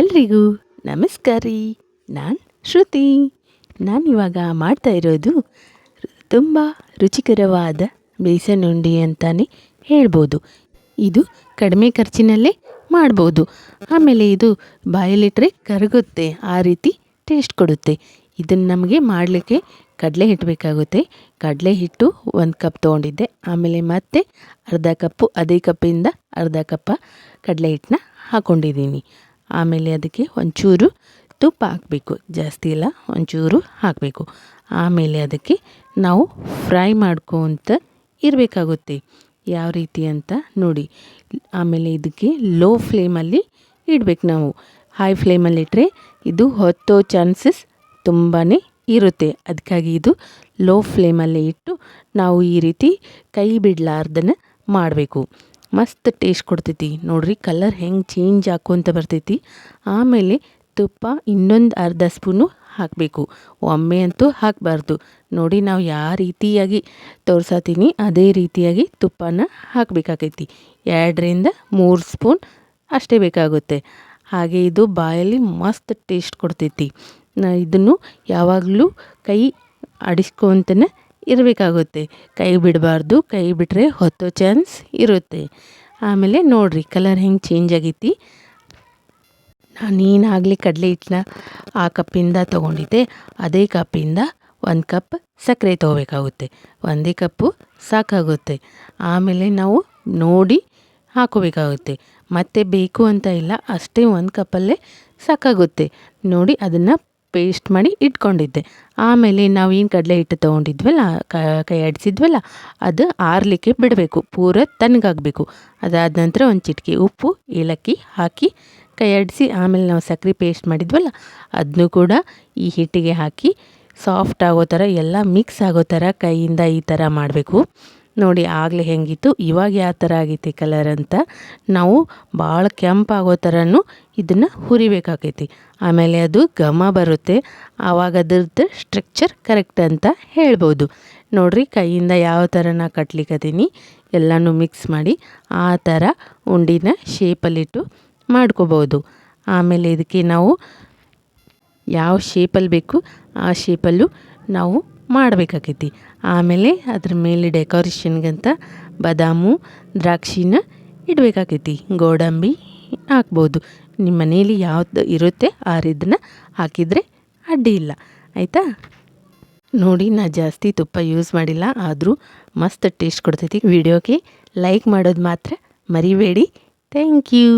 ಎಲ್ರಿಗೂ ನಮಸ್ಕಾರ ನಾನು ಶ್ರುತಿ. ನಾನಿವಾಗ ಮಾಡ್ತಾ ಇರೋದು ತುಂಬ ರುಚಿಕರವಾದ ಬೇಸನ್ ಉಂಡೆ ಅಂತಲೇ ಹೇಳ್ಬೋದು. ಇದು ಕಡಿಮೆ ಖರ್ಚಿನಲ್ಲೇ ಮಾಡ್ಬೋದು. ಆಮೇಲೆ ಇದು ಬಾಯಲ್ಲಿಟ್ಟರೆ ಕರಗುತ್ತೆ, ಆ ರೀತಿ ಟೇಸ್ಟ್ ಕೊಡುತ್ತೆ. ಇದನ್ನು ನಮಗೆ ಮಾಡಲಿಕ್ಕೆ ಕಡಲೆ ಹಿಟ್ಟು ಬೇಕಾಗುತ್ತೆ. ಕಡಲೆ ಹಿಟ್ಟು ಒಂದು ಕಪ್ ತೊಗೊಂಡಿದ್ದೆ. ಆಮೇಲೆ ಮತ್ತೆ ಅರ್ಧ ಕಪ್ಪು, ಅದೇ ಕಪ್ಪಿಂದ ಅರ್ಧ ಕಪ್ಪ ಕಡಲೆ ಹಿಟ್ಟನ್ನ ಹಾಕ್ಕೊಂಡಿದ್ದೀನಿ ಆಮೇಲೆ ಅದಕ್ಕೆ ಒಂಚೂರು ತುಪ್ಪ ಹಾಕಬೇಕು. ಜಾಸ್ತಿ ಇಲ್ಲ, ಒಂಚೂರು ಹಾಕಬೇಕು. ಆಮೇಲೆ ಅದಕ್ಕೆ ನಾವು ಫ್ರೈ ಮಾಡ್ಕೊತ ಇರಬೇಕಾಗುತ್ತೆ. ಯಾವ ರೀತಿ ಅಂತ ನೋಡಿ. ಆಮೇಲೆ ಇದಕ್ಕೆ ಲೋ ಫ್ಲೇಮಲ್ಲಿ ಇಡಬೇಕು ನಾವು. ಹೈ ಫ್ಲೇಮಲ್ಲಿಟ್ಟರೆ ಇದು ಹೊತ್ತೋ ಚಾನ್ಸಸ್ ತುಂಬಾ ಇರುತ್ತೆ. ಅದಕ್ಕಾಗಿ ಇದು ಲೋ ಫ್ಲೇಮಲ್ಲಿ ಇಟ್ಟು ನಾವು ಈ ರೀತಿ ಕೈ ಬಿಡಲಾರ್ದನ್ನ ಮಾಡಬೇಕು. ಮಸ್ತ್ ಟೇಸ್ಟ್ ಕೊಡ್ತೈತಿ. ನೋಡ್ರಿ ಕಲರ್ ಹೆಂಗೆ ಚೇಂಜ್ ಹಾಕೋಂತ ಬರ್ತೈತಿ. ಆಮೇಲೆ ತುಪ್ಪ ಇನ್ನೊಂದು ಅರ್ಧ ಸ್ಪೂನು ಹಾಕಬೇಕು. ಒಮ್ಮೆ ಅಂತೂ ಹಾಕಬಾರ್ದು. ನೋಡಿ ನಾವು ಯಾವ ರೀತಿಯಾಗಿ ತೋರ್ಸತ್ತೀನಿ ಅದೇ ರೀತಿಯಾಗಿ ತುಪ್ಪನ ಹಾಕಬೇಕಾಗೈತಿ ಎರಡರಿಂದ ಮೂರು ಸ್ಪೂನ್ ಅಷ್ಟೇ ಬೇಕಾಗುತ್ತೆ. ಹಾಗೆ ಇದು ಬಾಯಲ್ಲಿ ಮಸ್ತ್ ಟೇಸ್ಟ್ ಕೊಡ್ತೈತಿ. ನಾ ಇದನ್ನು ಯಾವಾಗಲೂ ಕೈ ಆಡಿಸ್ಕೊಂತನೇ ಇರಬೇಕಾಗುತ್ತೆ. ಕೈ ಬಿಡಬಾರ್ದು, ಕೈ ಬಿಟ್ಟರೆ ಹೊತ್ತೋ ಚಾನ್ಸ್ ಇರುತ್ತೆ. ಆಮೇಲೆ ನೋಡಿರಿ ಕಲರ್ ಹೆಂಗೆ ಚೇಂಜ್ ಆಗೈತಿ. ನಾನು ನೀನಾಗಲಿ ಕಡಲೆ ಹಿಟ್ಟನ್ನ ಆ ಕಪ್ಪಿಂದ ತೊಗೊಂಡಿದ್ದೆ. ಅದೇ ಕಪ್ಪಿಂದ ಒಂದು ಕಪ್ ಸಕ್ಕರೆ ತೊಗೋಬೇಕಾಗುತ್ತೆ. ಒಂದೇ ಕಪ್ಪು ಸಾಕಾಗುತ್ತೆ. ಆಮೇಲೆ ನಾವು ನೋಡಿ ಹಾಕೋಬೇಕಾಗುತ್ತೆ. ಮತ್ತೆ ಬೇಕು ಅಂತ ಇಲ್ಲ, ಅಷ್ಟೇ ಒಂದು ಕಪ್ಪಲ್ಲೇ ಸಾಕಾಗುತ್ತೆ. ನೋಡಿ ಅದನ್ನು ಪೇಸ್ಟ್ ಮಾಡಿ ಇಟ್ಕೊಂಡಿದ್ದೆ. ಆಮೇಲೆ ನಾವು ಏನು ಕಡಲೆ ಹಿಟ್ಟು ತೊಗೊಂಡಿದ್ವಲ್ಲ, ಕೈ ಆಡಿಸಿದ್ವಲ್ಲ ಅದು ಆರಲಿಕ್ಕೆ ಬಿಡಬೇಕು, ಪೂರ ತಣ್ಣಗಾಗಬೇಕು ಅದಾದ ನಂತರ ಒಂದು ಚಿಟಿಕೆ ಉಪ್ಪು, ಏಲಕ್ಕಿ ಹಾಕಿ ಕೈ ಆಡಿಸಿ ಆಮೇಲೆ ನಾವು ಸಕ್ಕರೆ ಪೇಸ್ಟ್ ಮಾಡಿದ್ವಲ್ಲ ಅದನ್ನೂ ಕೂಡ ಈ ಹಿಟ್ಟಿಗೆ ಹಾಕಿ ಸಾಫ್ಟ್ ಆಗೋ ಥರ ಎಲ್ಲ ಮಿಕ್ಸ್ ಆಗೋ ಥರ ಕೈಯಿಂದ ಈ ಥರ ಮಾಡಬೇಕು. ನೋಡಿ ಆಗಲೇ ಹೆಂಗಿತ್ತು. ಇವಾಗ ಯಾವ ಥರ ಆಗೈತಿ ಕಲರ್ ಅಂತ ನಾವು ಭಾಳ ಕೆಂಪಾಗೋ ಥರನೂ ಇದನ್ನು ಹುರಿಬೇಕಾಗೈತಿ. ಆಮೇಲೆ ಅದು ಘಮ ಬರುತ್ತೆ. ಆವಾಗ ಅದ್ರದ್ದು ಸ್ಟ್ರಕ್ಚರ್ ಕರೆಕ್ಟ್ ಅಂತ ಹೇಳ್ಬೋದು. ನೋಡಿರಿ ಕೈಯಿಂದ ಯಾವ ಥರ ನಾ ಕಟ್ಲಿಕ್ಕದೀನಿ ಎಲ್ಲನೂ ಮಿಕ್ಸ್ ಮಾಡಿ ಆ ಥರ ಉಂಡಿನ ಶೇಪಲ್ಲಿಟ್ಟು ಮಾಡ್ಕೋಬೋದು. ಆಮೇಲೆ ಇದಕ್ಕೆ ನಾವು ಯಾವ ಶೇಪಲ್ಲಿ ಬೇಕು ಆ ಶೇಪಲ್ಲೂ ನಾವು ಮಾಡಬೇಕಾಗೈತಿ. ಆಮೇಲೆ ಅದ್ರ ಮೇಲೆ ಡೆಕೋರೇಷನ್ಗಂತ ಬಾದಾಮು, ದ್ರಾಕ್ಷಿನ ಇಡಬೇಕಾಗೈತಿ. ಗೋಡಂಬಿ ಹಾಕ್ಬೋದು. ನಿಮ್ಮ ಮನೇಲಿ ಯಾವ್ದು ಇರುತ್ತೆ ಆ ರೀತಿನ ಹಾಕಿದರೆ ಅಡ್ಡಿ ಇಲ್ಲ. ಆಯಿತಾ? ನೋಡಿ, ನಾ ಜಾಸ್ತಿ ತುಪ್ಪ ಯೂಸ್ ಮಾಡಿಲ್ಲ, ಆದರೂ ಮಸ್ತ್ ಟೇಸ್ಟ್ ಕೊಡ್ತೈತಿ. ವಿಡಿಯೋಗೆ ಲೈಕ್ ಮಾಡೋದು ಮಾತ್ರ ಮರಿಬೇಡಿ. Thank you